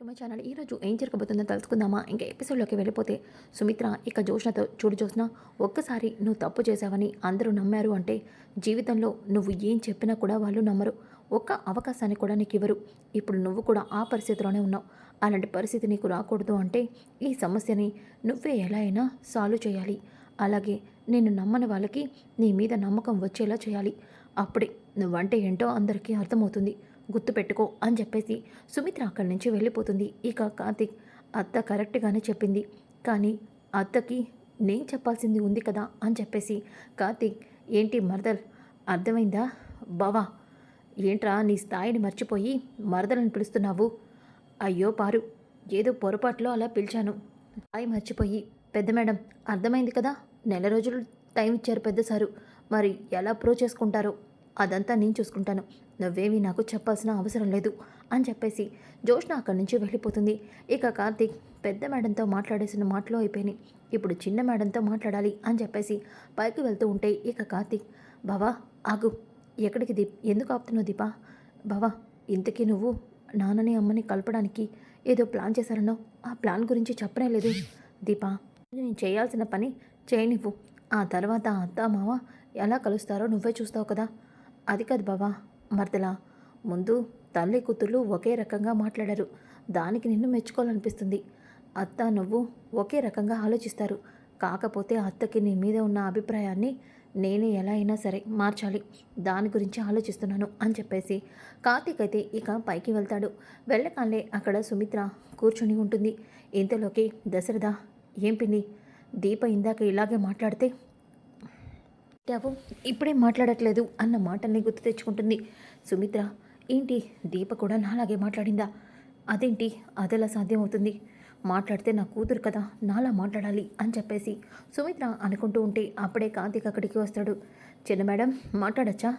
To my channel ఈరోజు ఏం జరగబోతుందో తెలుసుకుందామా? ఇంకా ఎపిసోడ్లోకి వెళ్ళిపోతే సుమిత్ర ఇక జోష్నతో చూడు జోష్న ఒక్కసారి నువ్వు తప్పు చేశావని అందరూ నమ్మారు అంటే జీవితంలో నువ్వు ఏం చెప్పినా కూడా వాళ్ళు నమ్మరు. ఒక్క అవకాశాన్ని కూడా నీకు ఇవ్వరు. ఇప్పుడు నువ్వు కూడా ఆ పరిస్థితిలోనే ఉన్నావు. అలాంటి పరిస్థితి నీకు రాకూడదు అంటే ఈ సమస్యని నువ్వే ఎలా అయినా సాల్వ్ చేయాలి. అలాగే నేను నమ్మని వాళ్ళకి నీ మీద నమ్మకం వచ్చేలా చేయాలి. అప్పుడే నువ్వంటే ఏంటో అందరికీ అర్థమవుతుంది. గుర్తుపెట్టుకో అని చెప్పేసి సుమిత్ర అక్కడి నుంచి వెళ్ళిపోతుంది. ఇక కార్తిక్ అత్త కరెక్ట్గానే చెప్పింది. కానీ అత్తకి నేను చెప్పాల్సింది ఉంది కదా అని చెప్పేసి కార్తిక్ ఏంటి మరదల్ అర్థమైందా? బావా ఏంట్రా నీ స్థాయిని మర్చిపోయి మరదలని పిలుస్తున్నావు? అయ్యో పారు ఏదో పొరపాట్లో అలా పిలిచాను. స్థాయి మర్చిపోయి పెద్ద మేడం అర్థమైంది కదా? నెల రోజులు టైం ఇచ్చారు పెద్ద సారు. మరి ఎలా ప్రూవ్ చేసుకుంటారో? అదంతా నేను చూసుకుంటాను. నువ్వేమీ నాకు చెప్పాల్సిన అవసరం లేదు అని చెప్పేసి జోష్న అక్కడి నుంచి వెళ్ళిపోతుంది. ఇక కార్తీక్ పెద్ద మేడంతో మాట్లాడేసిన మాటలు అయిపోయినాయి. ఇప్పుడు చిన్న మేడంతో మాట్లాడాలి అని చెప్పేసి పైకి వెళ్తూ ఉంటే ఇక కార్తీక్ బావా ఆగు. ఎక్కడికి దీప్? ఎందుకు ఆపుతున్నావు దీపా? బావా ఇంతకీ నువ్వు నాన్నని అమ్మని కలపడానికి ఏదో ప్లాన్ చేశారనో ఆ ప్లాన్ గురించి చెప్పనే లేదు. దీపా నేను చేయాల్సిన పని చేయనివ్వు. ఆ తర్వాత అత్త మావ ఎలా కలుస్తారో నువ్వే చూస్తావు కదా. అది కాదు బావా మరదలా. ముందు తల్లి కూతుర్లు ఒకే రకంగా మాట్లాడారు. దానికి నిన్ను మెచ్చుకోవాలనిపిస్తుంది. అత్త నువ్వు ఒకే రకంగా ఆలోచిస్తారు. కాకపోతే అత్తకి నీ మీద ఉన్న అభిప్రాయాన్ని నేనే ఎలా అయినా సరే మార్చాలి. దాని గురించి ఆలోచిస్తున్నాను అని చెప్పేసి కార్తీక్ అయితే ఇక పైకి వెళ్తాడు. వెళ్ళకాలే అక్కడ సుమిత్ర కూర్చుని ఉంటుంది. ఇంతలోకి దశరథ ఏం పిన్ని? దీప ఇందాక ఇలాగే మాట్లాడితే టావు ఇప్పుడే మాట్లాడట్లేదు అన్న మాటల్ని గుర్తు తెచ్చుకుంటుంది. సుమిత్ర ఏంటి దీప కూడా నాలాగే మాట్లాడిందా? అదేంటి? అదెలా సాధ్యమవుతుంది? మాట్లాడితే నా కూతురు కదా నాలా మాట్లాడాలి అని చెప్పేసి సుమిత్ర అనుకుంటూ ఉంటే అప్పుడే కార్తీక్ అక్కడికి వస్తాడు. చిన్న మేడం మాట్లాడచ్చా?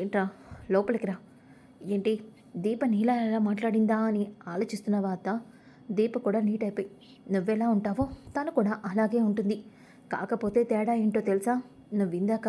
ఏంట్రా లోపలికి రా. ఏంటి? దీప నీలా ఎలా మాట్లాడిందా అని ఆలోచిస్తున్నావా అత్త? దీప కూడా నీట్ అయిపోయి నువ్వెలా ఉంటావో తను కూడా అలాగే ఉంటుంది. కాకపోతే తేడా ఏంటో తెలుసా? నువ్వు ఇందాక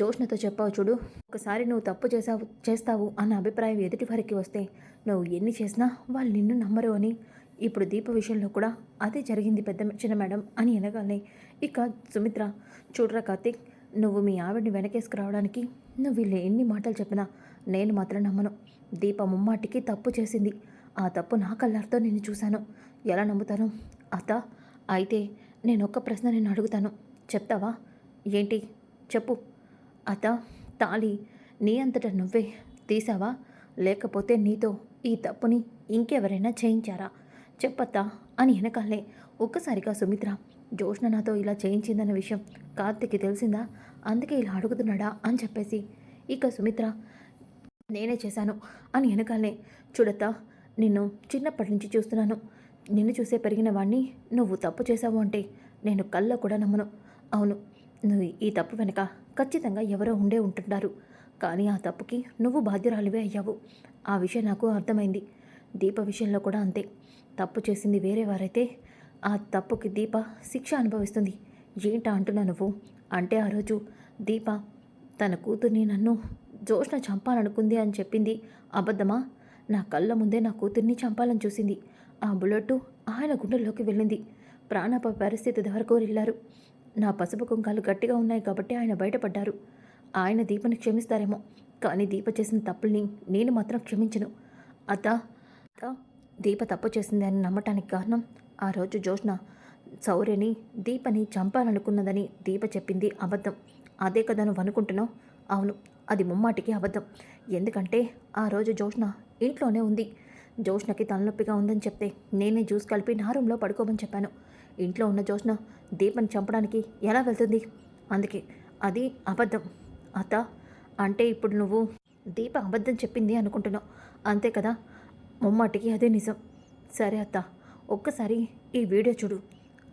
జోష్నతో చెప్పావు చూడు ఒకసారి నువ్వు తప్పు చేసావు చేస్తావు అన్న అభిప్రాయం ఎదుటి వారికి వస్తే నువ్వు ఎన్ని చేసినా వాళ్ళు నిన్ను నమ్మరు అని. ఇప్పుడు దీప విషయంలో కూడా అదే జరిగింది పెద్ద చిన్న మేడం అని అనగానే ఇక సుమిత్ర చూడరా కార్తీక్ నువ్వు మీ ఆవిడ్ని వెనకేసుకురావడానికి నువ్వు వీళ్ళు ఎన్ని మాటలు చెప్పినా నేను మాత్రం నమ్మను. దీప ముమ్మాటికి తప్పు చేసింది. ఆ తప్పు నా కళ్ళారితో నేను చూశాను. ఎలా నమ్ముతాను? అత్త అయితే నేను ఒక్క ప్రశ్న నేను అడుగుతాను. చెప్తావా? ఏంటి చెప్పు. అత్త తాళి నీ అంతటా నువ్వే తీసావా? లేకపోతే నీతో ఈ తప్పుని ఇంకెవరైనా చేయించారా? చెప్పత్తా అని వెనకాలే ఒక్కసారిగా సుమిత్ర. జోష్న నాతో ఇలా చేయించిందన్న విషయం కార్తిక్కి తెలిసిందా? అందుకే ఇలా అడుగుతున్నాడా అని చెప్పేసి. ఇక సుమిత్ర నేనే చేశాను అని వెనకాలే. చూడతా నిన్ను చిన్నప్పటి నుంచి చూస్తున్నాను. నిన్ను చూసే పెరిగిన వాణ్ణి నువ్వు తప్పు చేశావు అంటే నేను కళ్ళ కూడా నమ్మను. అవును నువ్వు ఈ తప్పు వెనక ఖచ్చితంగా ఎవరో ఉండే ఉంటుంటారు కానీ ఆ తప్పుకి నువ్వు బాధ్యురాలివే అయ్యావు. ఆ విషయం నాకు అర్థమైంది. దీప విషయంలో కూడా అంతే. తప్పు చేసింది వేరే వారైతే ఆ తప్పుకి దీప శిక్ష అనుభవిస్తుంది. ఏంటా అంటున్నా నువ్వు? అంటే ఆ రోజు దీప తన కూతుర్ని నన్ను జోష్న చంపాలనుకుంది అని చెప్పింది. అబద్ధమా? నా కళ్ళ ముందే నా కూతుర్ని చంపాలని చూసింది. ఆ బుల్లెట్ ఆయన గుండెల్లోకి వెళ్ళింది. ప్రాణాప పరిస్థితి వరకు వెళ్ళారు నా పసుపు కుంకాలు గట్టిగా ఉన్నాయి కాబట్టి ఆయన బయటపడ్డారు. ఆయన దీపని క్షమిస్తారేమో కానీ దీప చేసిన తప్పుల్ని నేను మాత్రం క్షమించను. అత్త అత్త దీప తప్పు చేసింది అని నమ్మటానికి కారణం ఆ రోజు జోష్న సౌర్యని దీపని చంపాలనుకున్నదని దీప చెప్పింది అబద్ధం. అదే కదా నువ్వు అనుకుంటున్నావు? అవును అది ముమ్మాటికి అబద్ధం. ఎందుకంటే ఆ రోజు జోష్న ఇంట్లోనే ఉంది. జోష్నకి తలనొప్పిగా ఉందని చెప్తే నేనే జ్యూస్ కలిపి నా రూమ్లో పడుకోమని చెప్పాను. ఇంట్లో ఉన్న జోష్న దీపని చంపడానికి ఎలా వెళ్తుంది? అందుకే అది అబద్ధం. అత్త అంటే ఇప్పుడు నువ్వు దీప అబద్ధం చెప్పింది అనుకుంటున్నావు. అంతే కదా? ముమ్మాటికి అదే నిజం. సరే అత్త ఒక్కసారి ఈ వీడియో చూడు.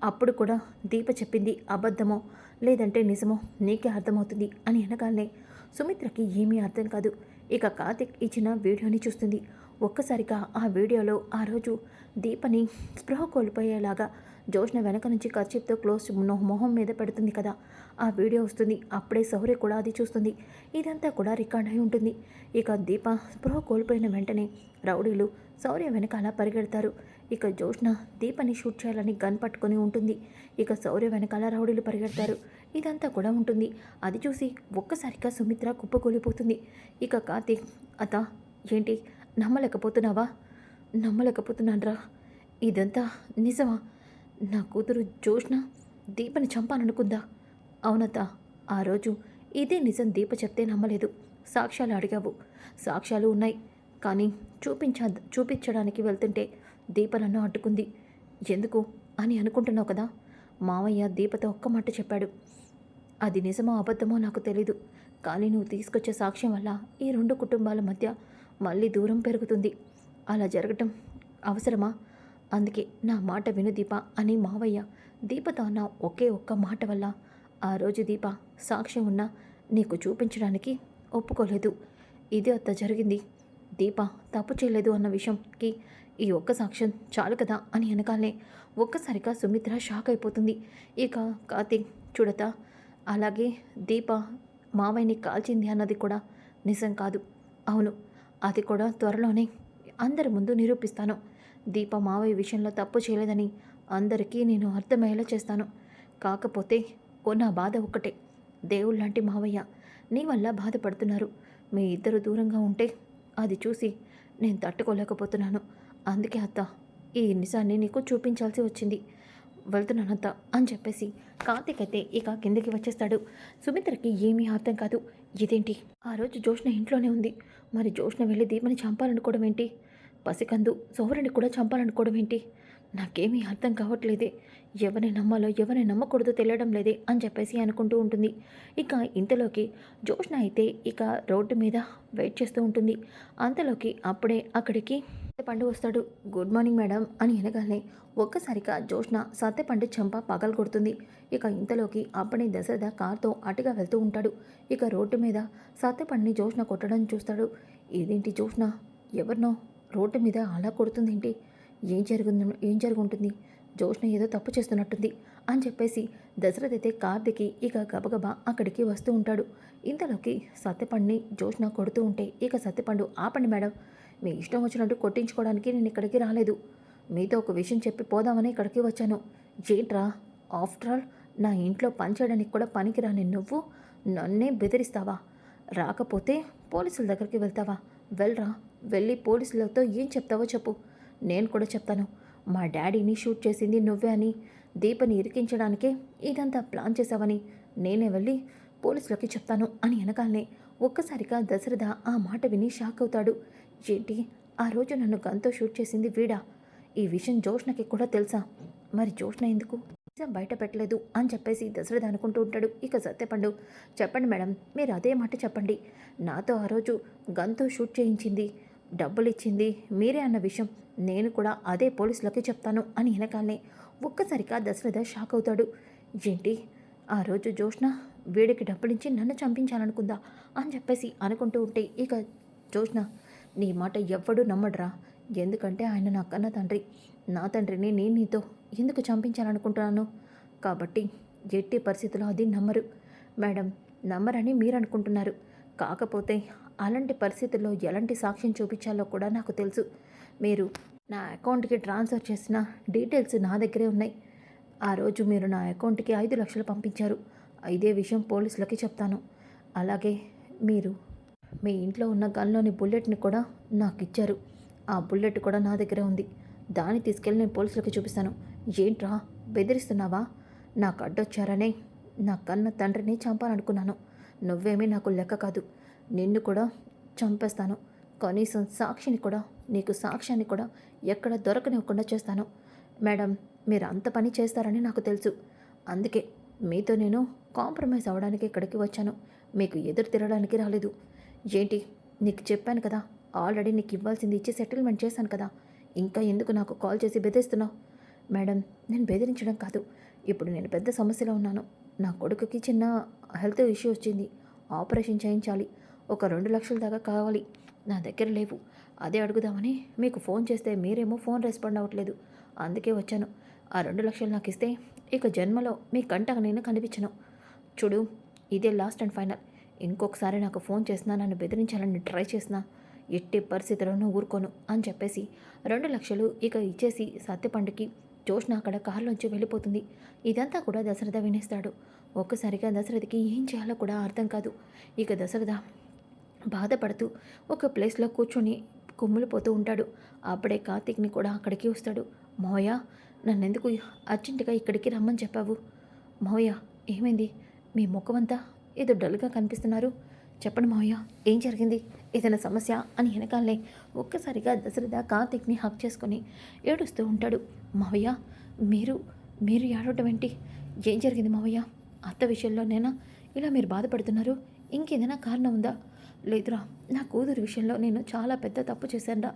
అప్పుడు కూడా దీప చెప్పింది అబద్ధమో లేదంటే నిజమో నీకే అర్థమవుతుంది అని అనగానే సుమిత్రకి ఏమీ అర్థం కాదు. ఇక కార్తిక్ ఇచ్చిన వీడియోని చూస్తుంది. ఒక్కసారిగా ఆ వీడియోలో ఆ రోజు దీపని స్పృహ కోల్పోయేలాగా జోష్న వెనక నుంచి కర్చీప్తో క్లోజ్ మొహం మీద పెడుతుంది కదా. ఆ వీడియో వస్తుంది. అప్పుడే సౌర్య కూడా అది చూస్తుంది. ఇదంతా కూడా రికార్డ్ అయి ఉంటుంది. ఇక దీప స్పృహ కోల్పోయిన వెంటనే రౌడీలు శౌర్య వెనకాల పరిగెడతారు. ఇక జోష్న దీపని షూట్ చేయాలని గన్ పట్టుకొని ఉంటుంది. ఇక శౌర్య వెనకాల రౌడీలు పరిగెడతారు. ఇదంతా కూడా ఉంటుంది. అది చూసి ఒక్కసారిగా సుమిత్ర కుప్పకూలిపోతుంది. ఇక కార్తీక్ అత ఏంటి? నమ్మలేకపోతున్నావా? నమ్మలేకపోతున్నాన్రా. ఇదంతా నిజమా? నా కూతురు జోష్న దీపని చంపాలనుకుందా అవునత ఆ రోజు ఇదే నిజం దీప చెప్తే నమ్మలేదు. సాక్ష్యాలు అడిగావు. సాక్ష్యాలు ఉన్నాయి. కానీ చూపించ చూపించడానికి వెళ్తుంటే దీప నన్ను అడ్డుకుంది. ఎందుకు అని అనుకుంటున్నావు కదా? మావయ్య దీపతో ఒక్క మాట చెప్పాడు. అది నిజమో అబద్ధమో నాకు తెలీదు. కానీ నువ్వు తీసుకొచ్చే సాక్ష్యం వల్ల ఈ రెండు కుటుంబాల మధ్య మళ్ళీ దూరం పెరుగుతుంది. అలా జరగటం అవసరమా? అందుకే నా మాట విను దీప అని మావయ్య దీపతో అన్న ఒకే ఒక్క మాట వల్ల. ఆ రోజు దీప సాక్ష్యం ఉన్నా నీకు చూపించడానికి ఒప్పుకోలేదు. ఇది అత్త జరిగింది. దీప తప్పు చేయలేదు అన్న విషయంకి ఈ ఒక్క సాక్ష్యం చాలు కదా అని అనగానే ఒక్కసారిగా సుమిత్ర షాక్ అయిపోతుంది. ఇక కార్తీక్ చూడతా అలాగే దీప మావయ్యని కాల్చింది అన్నది కూడా నిజం కాదు. అవును అది కూడా త్వరలోనే అందరి ముందు నిరూపిస్తాను. దీప మావయ్య విషయంలో తప్పు చేయలేదని అందరికీ నేను అర్థమయ్యేలా చేస్తాను. కాకపోతే ఓ నా బాధ ఒక్కటే. దేవుళ్ళంటి మావయ్య నీ వల్ల బాధపడుతున్నారు. మీ ఇద్దరు దూరంగా ఉంటే అది చూసి నేను తట్టుకోలేకపోతున్నాను. అందుకే అత్త ఈ నిజాన్ని నీకు చూపించాల్సి వచ్చింది. వెళ్తున్నానంత అని చెప్పేసి కార్తీక్ అయితే ఇక కిందకి వచ్చేస్తాడు. సుమిత్రకి ఏమీ అర్థం కాదు. ఇదేంటి? ఆ రోజు జోష్ణ ఇంట్లోనే ఉంది. మరి జోష్ణ వెళ్ళి దీపని చంపాలనుకోవడం ఏంటి? పసికందు సోహరుని కూడా చంపాలనుకోవడం ఏంటి? నాకేమీ అర్థం కావట్లేదే. ఎవరిని నమ్మాలో ఎవరిని నమ్మకూడదో తెలియడం లేదే అని చెప్పేసి అనుకుంటూ ఉంటుంది. ఇక ఇంతలోకి జోష్న అయితే ఇక రోడ్డు మీద వెయిట్ చేస్తూ ఉంటుంది. అంతలోకి అప్పుడే అక్కడికి సత్యపండు వస్తాడు. గుడ్ మార్నింగ్ మేడం అని అనగానే ఒక్కసారిగా జోష్న సత్యపండు చెంప పగలు కొడుతుంది. ఇక ఇంతలోకి అప్పుడే దశరథ కార్తో అటుగా వెళ్తూ ఉంటాడు. ఇక రోడ్డు మీద సత్యపండుని జోష్న కొట్టడం చూస్తాడు. ఇదేంటి జోష్న ఎవరినో రోడ్డు మీద అలా కొడుతుందేంటి? ఏం జరుగుంది ఏం జరుగుంటుంది? జోష్ణ ఏదో తప్పు చేస్తున్నట్టుంది అని చెప్పేసి దశరథ్ అయితే కార్తికి ఇక గబగబా అక్కడికి వస్తూ ఉంటాడు. ఇంతలోకి సత్యపండిని జోష్ణ కొడుతూ ఉంటే ఇక సత్యపండు ఆపండి మేడం మీ ఇష్టం వచ్చినట్టు కొట్టించుకోవడానికి నేను ఇక్కడికి రాలేదు. మీతో ఒక విషయం చెప్పి పోదామని ఇక్కడికి వచ్చాను. ఏంట్రా ఆఫ్టర్ ఆల్ నా ఇంట్లో పనిచేయడానికి కూడా పనికిరాని నువ్వు నన్నే బెదిరిస్తావా? రాకపోతే పోలీసుల దగ్గరికి వెళ్తావా? వెళ్ళరా వెళ్ళి పోలీసులతో ఏం చెప్తావో చెప్పు. నేను కూడా చెప్తాను. మా డాడీని షూట్ చేసింది నువ్వే అని. దీపని ఇరికించడానికే ఇదంతా ప్లాన్ చేశావని. నేనే వెళ్ళి పోలీసులకి చెప్తాను అని అనగానే ఒక్కసారిగా దశరథ ఆ మాట విని షాక్ అవుతాడు. ఏంటి? ఆ రోజు నన్ను గన్తో షూట్ చేసింది వీడా? ఈ విషయం జోష్నకి కూడా తెలుసా? మరి జోష్న ఎందుకు? నిజం బయట పెట్టలేదు అని చెప్పేసి దశరథ అనుకుంటూ ఉంటాడు. ఇక సత్యపండు చెప్పండి మేడం మీరు అదే మాట చెప్పండి. నాతో ఆ రోజు గన్తో షూట్ చేయించింది. డబ్బులు ఇచ్చింది మీరే అన్న విషయం నేను కూడా అదే పోలీసులకి చెప్తాను అని వెనకాలనే ఒక్కసారిగా దశరథ షాక్ అవుతాడు. ఏంటి? ఆ రోజు జోష్న వీడికి డబ్బులిచ్చి నన్ను చంపించాలనుకుందా అని చెప్పేసి అనుకుంటూ ఉంటే ఇక జోష్న నీ మాట ఎవ్వడూ నమ్మడరా. ఎందుకంటే ఆయన నా కన్న తండ్రి. నా తండ్రిని నేను నీతో ఎందుకు చంపించాలనుకుంటున్నాను? కాబట్టి ఎట్టి పరిస్థితుల్లో అది నమ్మరు. మేడం నమ్మరని మీరు అనుకుంటున్నారు కాకపోతే అలాంటి పరిస్థితుల్లో ఎలాంటి సాక్ష్యం చూపించాలో కూడా నాకు తెలుసు. మీరు నా అకౌంట్కి ట్రాన్స్ఫర్ చేసిన డీటెయిల్స్ నా దగ్గరే ఉన్నాయి. ఆ రోజు మీరు నా అకౌంట్కి ఐదు లక్షలు పంపించారు. ఇదే విషయం పోలీసులకి చెప్తాను. అలాగే మీరు మీ ఇంట్లో ఉన్న గన్లోని బుల్లెట్ని కూడా నాకు ఇచ్చారు. ఆ బుల్లెట్ కూడా నా దగ్గరే ఉంది. దాన్ని తీసుకెళ్ళి నేను పోలీసులకి చూపిస్తాను. ఏంట్రా బెదిరిస్తున్నావా? నాకు అడ్డొచ్చారనే నా కన్న తండ్రిని చంపాలనుకున్నాను. నువ్వేమీ నాకు లెక్క కాదు. నిన్ను కూడా చంపేస్తాను. కనీసం సాక్షిని కూడా నీకు సాక్ష్యాన్ని కూడా ఎక్కడ దొరకనివ్వకుండా చేస్తాను. మేడం మీరు అంత పని చేస్తారని నాకు తెలుసు. అందుకే మీతో నేను కాంప్రమైజ్ అవ్వడానికి ఇక్కడికి వచ్చాను. మీకు ఎదురు తిరగడానికి రాలేదు. ఏంటి? నీకు చెప్పాను కదా ఆల్రెడీ నీకు ఇవ్వాల్సింది ఇచ్చి సెటిల్మెంట్ చేశాను కదా. ఇంకా ఎందుకు నాకు కాల్ చేసి బెదిరిస్తున్నావు? మేడం నేను బెదిరించడం కాదు. ఇప్పుడు నేను పెద్ద సమస్యలో ఉన్నాను. నా కొడుకుకి చిన్న హెల్త్ ఇష్యూ వచ్చింది. ఆపరేషన్ చేయించాలి. ఒక రెండు లక్షల దాకా కావాలి. నా దగ్గర లేవు. అదే అడుగుదామని మీకు ఫోన్ చేస్తే మీరేమో ఫోన్ రెస్పాండ్ అవ్వట్లేదు. అందుకే వచ్చాను. ఆ రెండు లక్షలు నాకు ఇస్తే ఇక జన్మలో మీ కంటకు నేను కనిపించను. చూడు ఇదే లాస్ట్ అండ్ ఫైనల్. ఇంకొకసారి నాకు ఫోన్ చేసినా నన్ను బెదిరించాలని ట్రై చేసినా ఎట్టి పరిస్థితుల్లోనూ ఊరుకోను అని చెప్పేసి రెండు లక్షలు ఇక ఇచ్చేసి సత్యపండుకి జోష్న అక్కడ కారులోంచి వెళ్ళిపోతుంది. ఇదంతా కూడా దశరథ వినేస్తాడు. ఒక్కసారిగా దశరథకి ఏం చేయాలో కూడా అర్థం కాదు. ఇక దశరథ బాధపడుతూ ఒక ప్లేస్లో కూర్చొని కుమ్ములిపోతూ ఉంటాడు. అప్పుడే కార్తీక్ని కూడా అక్కడికి వస్తాడు. మోయ నన్నెందుకు అర్జెంటుగా ఇక్కడికి రమ్మని చెప్పావు? మోయ ఏమైంది? మీ ముఖమంతా ఏదో డల్గా కనిపిస్తున్నారు. చెప్పండి మావయ్య ఏం జరిగింది? ఏదైనా సమస్య? అని వెనకాలనే ఒక్కసారిగా దశరథ కార్తీక్ని హక్ చేసుకొని ఏడుస్తూ ఉంటాడు. మావయ్య మీరు మీరు ఏడవటం ఏంటి? ఏం జరిగింది మావయ్య అత్త విషయంలోనైనా ఇలా మీరు బాధపడుతున్నారు? ఇంకేదైనా కారణం ఉందా? లేదురా నా కూతురు విషయంలో నేను చాలా పెద్ద తప్పు చేశానురా.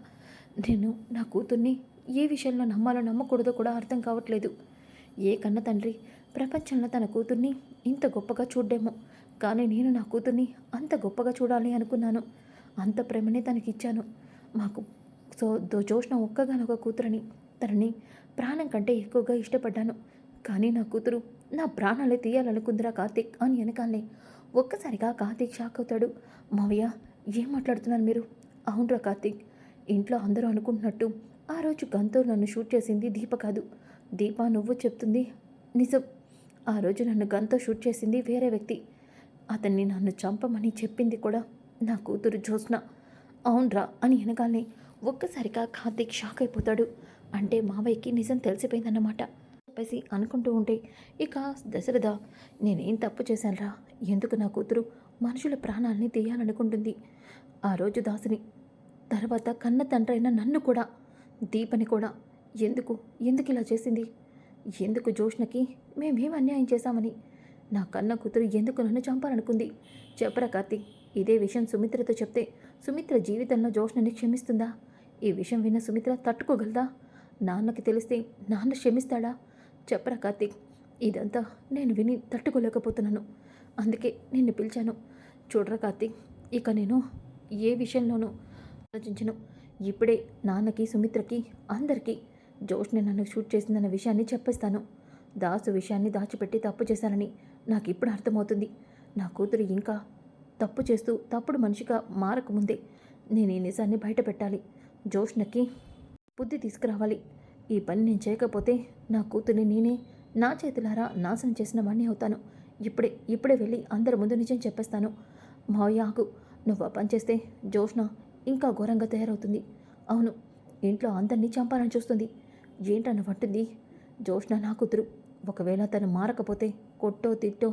నేను నా కూతుర్ని ఏ విషయంలో నమ్మాలో నమ్మకూడదో కూడా అర్థం కావట్లేదు. ఏ కన్న తండ్రి ప్రపంచంలో తన కూతుర్ని ఇంత గొప్పగా చూడ్డేమో కానీ నేను నా కూతుర్ని అంత గొప్పగా చూడాలి అనుకున్నాను. అంత ప్రేమని తనకిచ్చాను. మాకు సో చూసిన జోష్న ఒక్కగానొక కూతురని తనని ప్రాణం కంటే ఎక్కువగా ఇష్టపడ్డాను. కానీ నా కూతురు నా ప్రాణాలే తీయాలనుకుందిరా కార్తీక్ అని వెనకాలే. ఒక్కసారిగా కార్తీక్ షాక్ అవుతాడు. మావయ్య ఏం మాట్లాడుతున్నారు మీరు? అవునరా కార్తీక్ ఇంట్లో అందరూ అనుకుంటున్నట్టు ఆ రోజు గంతో నన్ను షూట్ చేసింది దీప కాదు. దీప నువ్వు చెప్తుంది నిజం. ఆ రోజు నన్ను గంతో షూట్ చేసింది వేరే వ్యక్తి. అతన్ని నన్ను చంపమని చెప్పింది కూడా నా కూతురు జ్యోత్స్న. అవునరా అని అనగానే ఒక్కసారిగా కార్తీక్ షాక్ అయిపోతాడు. అంటే మావయ్యకి నిజం తెలిసిపోయిందన్నమాట. చెప్పేసి అనుకుంటూ ఉంటే ఇక దశరథ నేనేం తప్పు చేశానురా? ఎందుకు నా కూతురు మనుషుల ప్రాణాలని తీయాలనుకుంటుంది? ఆ రోజు దాసుని తర్వాత కన్న తండ్రైన నన్ను కూడా దీపని కూడా ఎందుకు ఎందుకు ఇలా చేసింది? ఎందుకు జోష్ణకి మేమేం అన్యాయం చేశామని? నా కన్న కూతురు ఎందుకు నన్ను చంపాలనుకుంది? చెప్పరా కార్తి ఇదే విషయం సుమిత్రతో చెప్తే సుమిత్ర జీవితంలో జోష్ణని క్షమిస్తుందా? ఈ విషయం విన్న సుమిత్ర తట్టుకోగలదా? నాన్నకి తెలిస్తే నాన్న క్షమిస్తాడా? చెప్పరా కార్తీక్? ఇదంతా నేను విని తట్టుకోలేకపోతున్నాను. అందుకే నిన్ను పిలిచాను. చూడరా కార్తీక్ ఇక నేను ఏ విషయంలోనూ ఆలోచించను. ఇప్పుడే నాన్నకి సుమిత్రకి అందరికీ జోష్ని నన్ను షూట్ చేసిందన్న విషయాన్ని చెప్పేస్తాను. దాసు విషయాన్ని దాచిపెట్టి తప్పు చేశానని నాకు ఇప్పుడు అర్థమవుతుంది. నా కూతురు ఇంకా తప్పు చేస్తూ తప్పుడు మనిషిగా మారకముందే నేను ఈ నిజాన్ని బయట పెట్టాలి జోష్నకి బుద్ధి తీసుకురావాలి. ఈ పని నేను చేయకపోతే నా కూతుర్ని నేనే నా చేతులారా నాశనం చేసిన వాణ్ణి అవుతాను. ఇప్పుడే ఇప్పుడే వెళ్ళి అందరి ముందు నిజం చెప్పేస్తాను. మావయ్య ఆకు నువ్వు ఆ పని చేస్తే జోష్న ఇంకా ఘోరంగా తయారవుతుంది. అవును ఇంట్లో అందరినీ చంపాలని చూస్తుంది. ఏంటన్న పట్టింది జోష్న నా కూతురు. ఒకవేళ తను మారకపోతే కొట్టో తిట్టో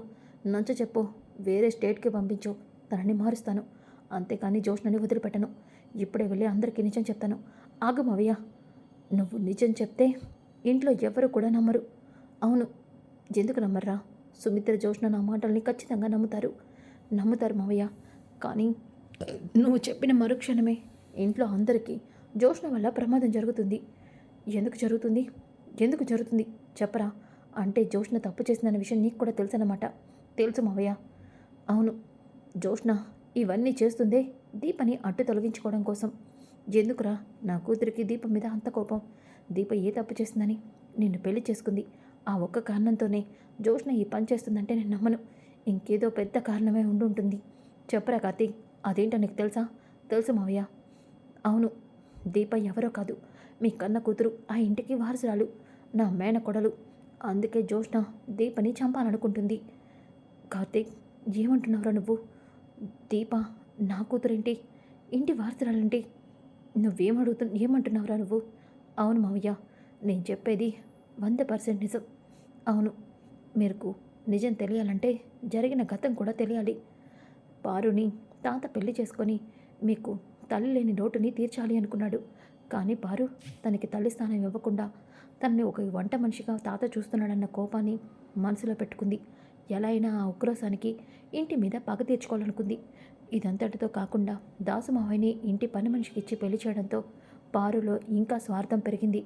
నంచు చెప్పో వేరే స్టేట్కి పంపించో తనని మారుస్తాను. అంతేకాని జోష్నని వదిలిపెట్టను. ఇప్పుడే వెళ్ళి అందరికీ నిజం చెప్తాను. ఆగు మావయ్య. నువ్వు నిజం చెప్తే ఇంట్లో ఎవరు కూడా నమ్మరు. అవును ఎందుకు నమ్మర్రా? సుమిత్ర జోష్ణ నా మాటల్ని ఖచ్చితంగా నమ్ముతారు. నమ్ముతారు మావయ్య కానీ నువ్వు చెప్పిన మరుక్షణమే ఇంట్లో అందరికీ జోష్ణ వల్ల ప్రమాదం జరుగుతుంది. ఎందుకు జరుగుతుంది? ఎందుకు జరుగుతుంది? చెప్పరా? అంటే జోష్ణ తప్పు చేసిందన్న విషయం నీకు కూడా తెలుసన్నమాట. తెలుసు మావయ్య. అవును జోష్ణ ఇవన్నీ చేస్తుందే దీపని అడ్డు తొలగించుకోవడం కోసం. ఎందుకురా? నా కూతురికి దీపం మీద అంత కోపం. దీప ఏ తప్పు చేసిందని నిన్ను పెళ్ళి చేసుకుంది. ఆ ఒక్క కారణంతోనే జోష్న ఈ పని చేస్తుందంటే నేను నమ్మను. ఇంకేదో పెద్ద కారణమే ఉండుంటుంది చెప్పరా కార్తీక్? అదేంటో నీకు తెలుసా? తెలుసు మావయ్య. అవును దీప ఎవరో కాదు. మీ కన్న కూతురు ఆ ఇంటికి వారసురాలు నా మేనకొడలు అందుకే జోష్న దీపని చంపాలనుకుంటుంది. కార్తీక్ ఏమంటున్నావురా నువ్వు? దీప నా కూతురేంటి? ఇంటి వారసురాలంటే? నువ్వేమడుగుతు ఏమంటున్నావురా నువ్వు? అవును మావయ్య నేను చెప్పేది వంద పర్సెంట్ నిజం. అవును మీకు నిజం తెలియాలంటే జరిగిన గతం కూడా తెలియాలి. పారుని తాత పెళ్ళి చేసుకొని మీకు తల్లి లేని లోటుని తీర్చాలి అనుకున్నాడు. కానీ పారు తనకి తల్లి స్థానం ఇవ్వకుండా తనని ఒక వంట మనిషిగా తాత చూస్తున్నాడన్న కోపాన్ని మనసులో పెట్టుకుంది. ఎలా అయినా ఆ ఉక్రోసానికి ఇంటి మీద పగ తీర్చుకోవాలనుకుంది. ఇదంతటితో కాకుండా దాసుమావయ్యని ఇంటి పని మనిషికి ఇచ్చి పెళ్ళి చేయడంతో పారులో ఇంకా స్వార్థం పెరిగింది.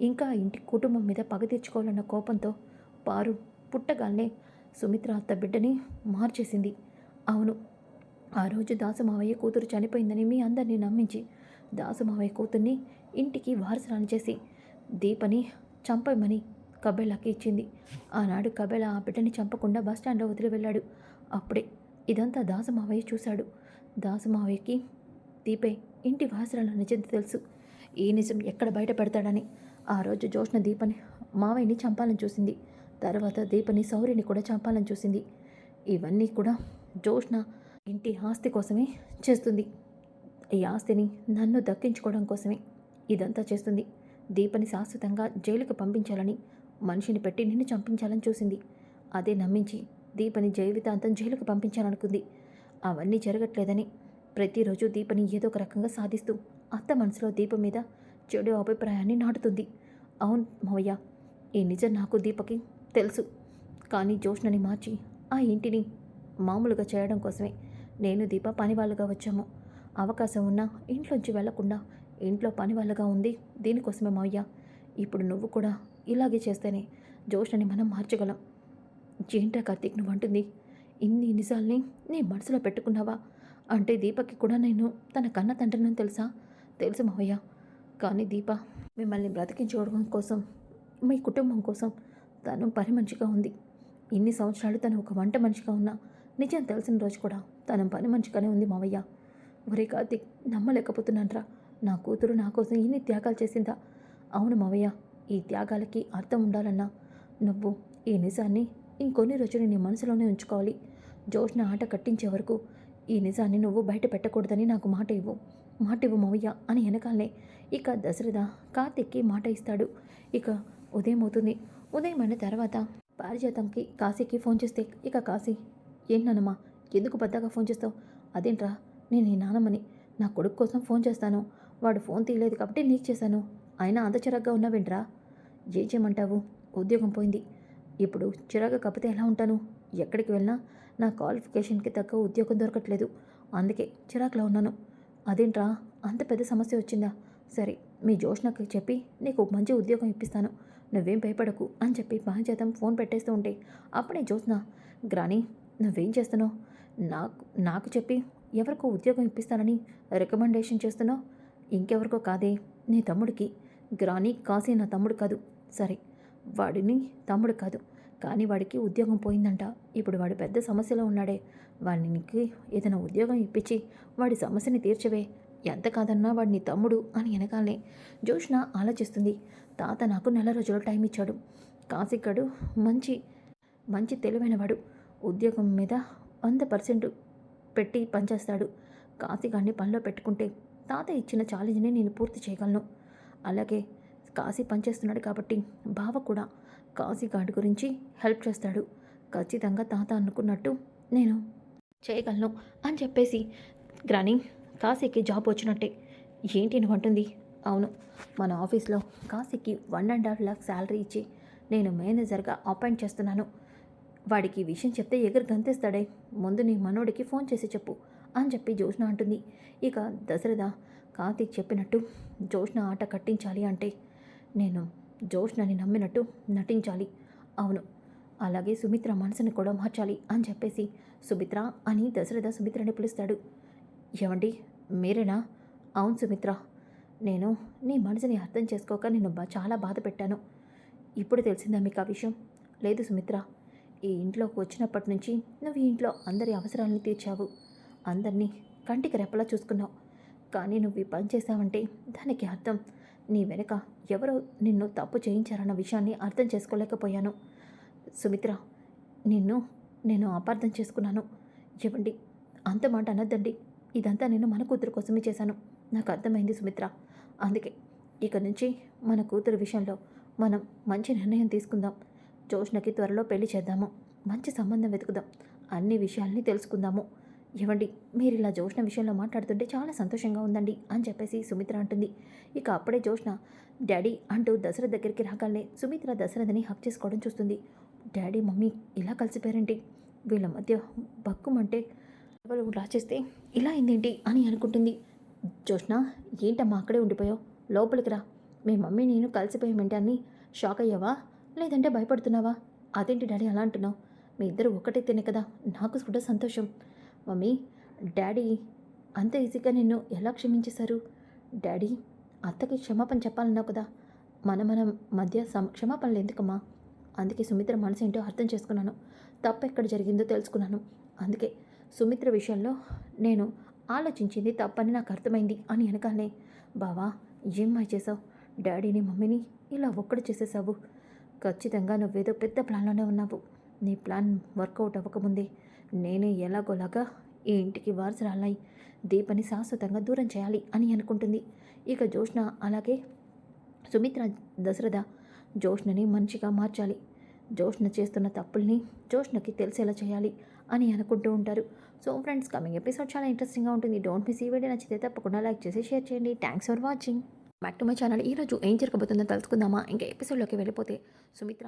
ఇంకా ఇంటి కుటుంబం మీద పగ తీర్చుకోవాలన్న కోపంతో పారు పుట్టగానే సుమిత్ర అత్త బిడ్డని మార్చేసింది. అవును ఆ రోజు దాసుమావయ్య కూతురు చనిపోయిందని మీ అందరినీ నమ్మించి దాసుమావయ్య కూతుర్ని ఇంటికి వారసురాలు చేసి దీపని చంపమని కబేళాకి ఇచ్చింది. ఆనాడు కబేళ ఆ బిడ్డని చంపకుండా బస్టాండ్లో వదిలి వెళ్ళాడు. అప్పుడే ఇదంతా దాసు మావయ్య చూశాడు. దాసు మావయ్యకి దీపే ఇంటి వారసురాలు నిజం తెలుసు. ఈ నిజం ఎక్కడ బయట పెడతాడని. ఆ రోజు జోష్న దీపని మావయ్యని చంపాలని చూసింది. తర్వాత దీపని సౌర్యని కూడా చంపాలని చూసింది. ఇవన్నీ కూడా జోష్న ఇంటి ఆస్తి కోసమే చేస్తుంది. ఈ ఆస్తిని నన్ను దక్కించుకోవడం కోసమే ఇదంతా చేస్తుంది. దీపని శాశ్వతంగా జైలుకు పంపించాలని మనిషిని పెట్టి నిన్ను చంపించాలని చూసింది. అదే నమ్మించి దీపని జీవితాంతం జైలుకు పంపించాలనుకుంది. అవన్నీ జరగట్లేదని ప్రతిరోజు దీపని ఏదో ఒక రకంగా సాధిస్తూ అత్త మనసులో దీపం మీద చెడు అభిప్రాయాన్ని నాటుతుంది. అవును మవయ్య ఈ నిజం నాకు దీపకి తెలుసు. కానీ జోష్నని మార్చి ఆ ఇంటిని మామూలుగా చేయడం కోసమే నేను దీప పనివాళ్ళుగా వచ్చాము. అవకాశం ఉన్నా ఇంట్లోంచి వెళ్ళకుండా ఇంట్లో పనివాళ్ళుగా ఉంది దీనికోసమే మావయ్య. ఇప్పుడు నువ్వు కూడా ఇలాగే చేస్తేనే జోష్నని మనం మార్చగలం. ఏంటా కార్తీక్ నువ్వు అంటుంది ఇన్ని నిజాల్ని నీ మనసులో పెట్టుకున్నావా? అంటే దీపకి కూడా నేను తన కన్న తండ్రినని తెలుసా? తెలుసు మావయ్య. కానీ దీప మిమ్మల్ని బ్రతికించుకోవడం కోసం మీ కుటుంబం కోసం తను పని మనిషిగా ఉంది. ఇన్ని సంవత్సరాలు తను ఒక వంట మనిషిగా ఉన్నా నిజం తెలిసిన రోజు కూడా తను పని మనిషిగానే ఉంది మావయ్య. ఒరే కార్తీక్ నమ్మలేకపోతున్నానరా. నా కూతురు నా కోసం ఇన్ని త్యాగాలు చేసిందా? అవును మావయ్య ఈ త్యాగాలకి అర్థం ఉండాలన్నా నువ్వు ఈ నిజాన్ని ఇంకొన్ని రోజులు నీ మనసులోనే ఉంచుకోవాలి. జోష్న ఆట కట్టించే వరకు ఈ నిజాన్ని నువ్వు బయట పెట్టకూడదని నాకు మాట ఇవ్వు. మాట ఇవ్వు మవయ్య అని వెనకాలనే. ఇక దశరథ కార్తిక్కి మాట ఇస్తాడు. ఇక ఉదయం అవుతుంది. ఉదయం అయిన తర్వాత పారిజాతంకి కాశీకి ఫోన్ చేస్తే ఇక కాశీ ఏంటనమ్మా ఎందుకు పెద్దగా ఫోన్ చేస్తావు? అదేంట్రా నేను నీ నాన్నమ్మని నా కొడుకు కోసం ఫోన్ చేస్తాను. వాడు ఫోన్ తీయలేదు కాబట్టి నీకు చేశాను. అయినా అంత చిరగ్గా ఉన్నావేంట్రా? ఏం చేయమంటావు? ఉద్యోగం పోయింది. ఇప్పుడు చిరాకు కాకపోతే ఎలా ఉంటాను? ఎక్కడికి వెళ్ళినా నా క్వాలిఫికేషన్కి తగ్గ ఉద్యోగం దొరకట్లేదు. అందుకే చిరాకులో ఉన్నాను. అదేంట్రా? అంత పెద్ద సమస్య వచ్చిందా? సరే మీ జోష్నకు చెప్పి నీకు మంచి ఉద్యోగం ఇప్పిస్తాను. నువ్వేం భయపడకు అని చెప్పి మహాజాతం ఫోన్ పెట్టేస్తూ ఉంటే అప్పుడే జోష్న గ్రాని నువ్వేం చేస్తున్నావు? నాకు నాకు చెప్పి ఎవరికో ఉద్యోగం ఇప్పిస్తానని రికమెండేషన్ చేస్తున్నావు? ఇంకెవరికో కాదే నీ తమ్ముడికి. గ్రాని కాసి నా తమ్ముడు కాదు. సరే వాడిని తమ్ముడు కాదు. కానీ వాడికి ఉద్యోగం పోయిందంట. ఇప్పుడు వాడు పెద్ద సమస్యలో ఉన్నాడే. వాడికి ఏదైనా ఉద్యోగం ఇప్పించి వాడి సమస్యని తీర్చవే. ఎంత కాదన్నా వాడిని తమ్ముడు అని వెనకాలనే జోష్న ఆలోచిస్తుంది. తాత నాకు నెల రోజులు టైం ఇచ్చాడు. కాశీగడు మంచి మంచి తెలివైనవాడు ఉద్యోగం మీద వంద పర్సెంట్ పెట్టి పనిచేస్తాడు. కాశీగాడిని పనిలో పెట్టుకుంటే తాత ఇచ్చిన ఛాలెంజ్ని నేను పూర్తి చేయగలను. అలాగే కాశీ పనిచేస్తున్నాడు కాబట్టి బావ కూడా కాశీ గాడి గురించి హెల్ప్ చేస్తాడు. ఖచ్చితంగా తాత అనుకున్నట్టు నేను చేయగలను అని చెప్పేసి గ్రాని కాశీకి జాబ్ వచ్చినట్టే. ఏంటి అంటుంది. అవును మన ఆఫీస్లో కాశీకి one and half lakh salary ఇచ్చి నేను మేనేజర్గా అపాయింట్ చేస్తున్నాను. వాడికి ఈ విషయం చెప్తే ఎగురు గంతేస్తాడే. ముందు నీ మనోడికి ఫోన్ చేసి చెప్పు అని చెప్పి జోష్న అంటుంది. ఇక దశరథ కార్తీక్ చెప్పినట్టు జోష్న ఆట కట్టించాలి అంటే నేను జోష్నని నమ్మినట్టు నటించాలి. అవును. అలాగే సుమిత్ర మనసుని కూడా మార్చాలి అని చెప్పేసి సుమిత్ర అని దశరథ సుమిత్రని పిలుస్తాడు. ఏమండి మీరేనా? అవును సుమిత్ర. నేను నీ మనసుని అర్థం చేసుకోక నేను చాలా బాధ పెట్టాను. ఇప్పుడు తెలిసిందా మీకు ఆ విషయం? లేదు సుమిత్ర. ఈ ఇంట్లోకి వచ్చినప్పటి నుంచి నువ్వు ఈ ఇంట్లో అందరి అవసరాలను తీర్చావు. అందరినీ కంటికి రెప్పలా చూసుకున్నావు. కానీ నువ్వు ఈ పని చేసావంటే దానికి అర్థం నీ వెనక ఎవరో నిన్ను తప్పు చేయించారన్న విషయాన్ని అర్థం చేసుకోలేకపోయాను. సుమిత్ర నిన్ను నేను అపార్థం చేసుకున్నాను. ఇవ్వండి అంత మాట అనద్దండి. ఇదంతా నేను మన కూతురు కోసమే చేశాను. నాకు అర్థమైంది సుమిత్ర. అందుకే ఇక నుంచి మన కూతురు విషయంలో మనం మంచి నిర్ణయం తీసుకుందాం. జోష్నకి త్వరలో పెళ్ళి చేద్దాము. మంచి సంబంధం వెతుకుదాం. అన్ని విషయాల్ని తెలుసుకుందాము. ఇవ్వండి మీరు ఇలా జోష్న విషయంలో మాట్లాడుతుంటే చాలా సంతోషంగా ఉందండి అని చెప్పేసి సుమిత్ర అంటుంది. ఇక అప్పుడే జోష్న డాడీ అంటూ దశరథ్ దగ్గరికి రాగానే సుమిత్ర దశరథని హక్ చేసుకోవడం చూస్తుంది. డాడీ మమ్మీ ఇలా కలిసిపోయారేంటి వీళ్ళ మధ్య బక్కుమంటే ఎవరు రాచేస్తే ఇలా అయిందేంటి అని అనుకుంటుంది. జోష్న ఏంటమ్మా అక్కడే ఉండిపోయావు? లోపలికి రా. మీ మమ్మీ నేను కలిసిపోయామంటే అని షాక్ అయ్యావా? లేదంటే భయపడుతున్నావా? అదేంటి డాడీ అలా అంటున్నావు? మీ ఇద్దరు ఒకటే తినే కదా నాకు కూడా సంతోషం. మమ్మీ డాడీ అంత ఈజీగా నిన్ను ఎలా క్షమించేశారు? డాడీ అత్తకి క్షమాపణ చెప్పాలన్నావు కదా. మన మన మధ్య సమ క్షమాపణలు ఎందుకమ్మా? అందుకే సుమిత్ర మనసు ఏంటో అర్థం చేసుకున్నాను. తప్పు ఎక్కడ జరిగిందో తెలుసుకున్నాను. అందుకే సుమిత్ర విషయంలో నేను ఆలోచించింది తప్పని నాకు అర్థమైంది అని వెనకాలనే బావా ఏం మాయ చేసావు డాడీని మమ్మీని ఇలా ఒక్కడు చేసేసావు ఖచ్చితంగా నువ్వేదో పెద్ద ప్లాన్లోనే ఉన్నావు. నీ ప్లాన్ వర్కౌట్ అవ్వకముందే నేనే ఎలాగోలాగా ఈ ఇంటికి వారసురాలై దీపని శాశ్వతంగా దూరం చేయాలి అని అనుకుంటుంది. ఇక జోష్న అలాగే సుమిత్ర దశరథ జోష్ణని మంచిగా మార్చాలి. జోష్న చేస్తున్న తప్పుల్ని జోష్ణకి తెలిసేలా చేయాలి అని అనుకుంటూ ఉంటారు. సో ఫ్రెండ్స్ కమింగ్ ఎపిసోడ్ చాలా ఇంట్రెస్టింగ్గా ఉంటుంది. డోంట్ మిస్ ఈ వీడియో నచ్చితే తప్పకుండా లైక్ చేసి షేర్ చేయండి. Thanks for watching back to my channel ఈరోజు ఏం జరగబోతుందో తెలుసుకుందామా ఇంకా ఎపిసోడ్లోకి వెళ్ళిపోతే సుమిత్ర